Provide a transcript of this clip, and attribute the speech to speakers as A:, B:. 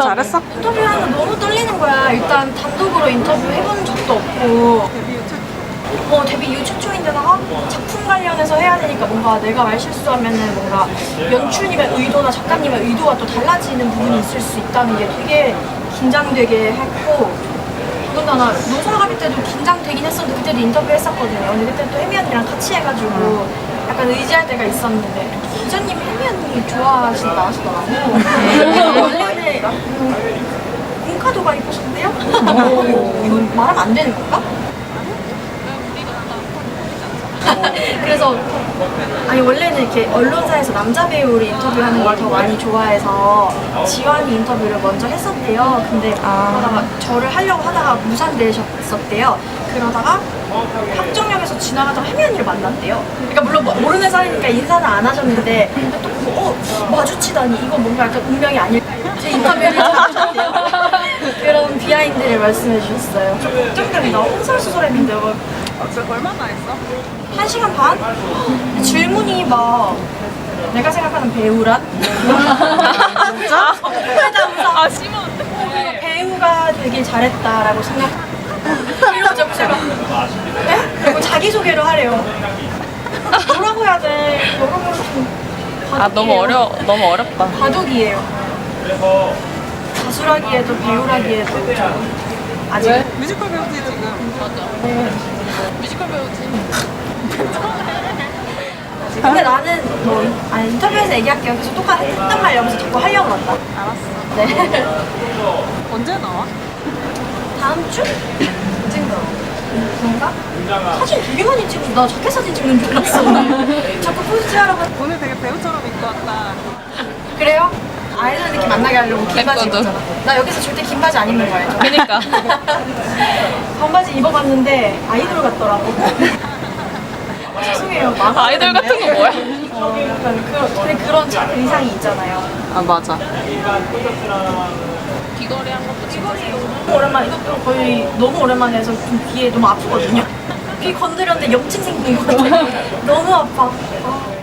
A: 인터뷰 잘했어?
B: 인터뷰하는 거 너무 떨리는 거야. 일단 단독으로 인터뷰 해본 적도 없고. 어, 데뷔 이후 최초인데다가 작품 관련해서 해야 되니까 뭔가 내가 말 실수하면은 뭔가 연출님의 의도나 작가님의 의도가 또 달라지는 부분이 있을 수 있다는 게 되게 긴장되게 했고 더군다나 노사가비 때도 긴장되긴 했었는데 그때도 인터뷰 했었거든요. 근데 그때 또 혜미 언니랑 같이 해가지고 약간 의지할 때가 있었는데 기자님이 혜미 언니 좋아하신다 하시더라고. 원래 는 음, 공카도가 입으셨대요? 어, 이거 말하면 안 되는 건가? 그래서 아니 원래는 이렇게 언론사에서 남자 배우를 인터뷰하는 걸 더 많이 좋아해서 지원이 인터뷰를 먼저 했었대요. 근데 그러다가 저를 하려고 하다가 무산되셨었대요. 그러다가 합정역에서 지나가다가 혜미 언니를 만났대요. 그러니까 물론 뭐- 모르는 사람이니까 인사는 안 하셨는데 또 어 마주치다니 이거 뭔가 약간 운명이 아닐까 제 인터뷰를 하셨대요. 그런 비하인드를 말씀해 주셨어요. 좀 걱정됩니다. 홍설수설했는데
A: 얼마나 했어?
B: 한 시간 반? 질문이 막 내가 생각하는 배우란? 진짜?
A: 아 심한.
B: 배우가 되게 잘했다라고 생각. 이러죠 제가. 네? 그리고 자기 소개를 하래요. 뭐라고 해야 돼? 좀
C: 아 너무. 어려 너무 어렵다.
B: 바둑이에요. 가수라기에도 배우라기에도 아직
A: 뮤지컬 배우지 지금.
B: 네.
C: 뮤지컬 배우지.
B: 근데 나는 뭐 아니, 인터뷰에서 얘기할게요. 계속 똑같이 했던 말 여기서 자꾸 하려고 한다.
A: 알았어.
B: 네.
A: 언제 나와?
B: 다음 주? 찍는 그런가? 사진 되게 많이 찍고 나 자켓 사진 찍는 줄 알았어. 자꾸 포즈 하라고
A: 오늘 되게 배우처럼 입고 왔다.
B: 그래요? 아이돌 느낌 안 나게 하려고 긴 바지
C: 했거든.
B: 입잖아 나 여기서 절대 긴 바지 안 입는 거 알죠?
C: 그니까.
B: 반바지 입어봤는데 아이돌 같더라고 죄송해요 마음
C: 아이돌 같은 거 뭐야?
B: 어, 약간 그런, 근데 그런 자- 의상이 있잖아요
A: 아 맞아.
C: 귀걸이 한 것도 진짜.
B: 너무 오랜만에 이것도 거의 너무 오랜만에 해서 좀 귀에 너무 아프거든요 귀 건드렸는데 염증 생긴 것 같아 너무 아파 아.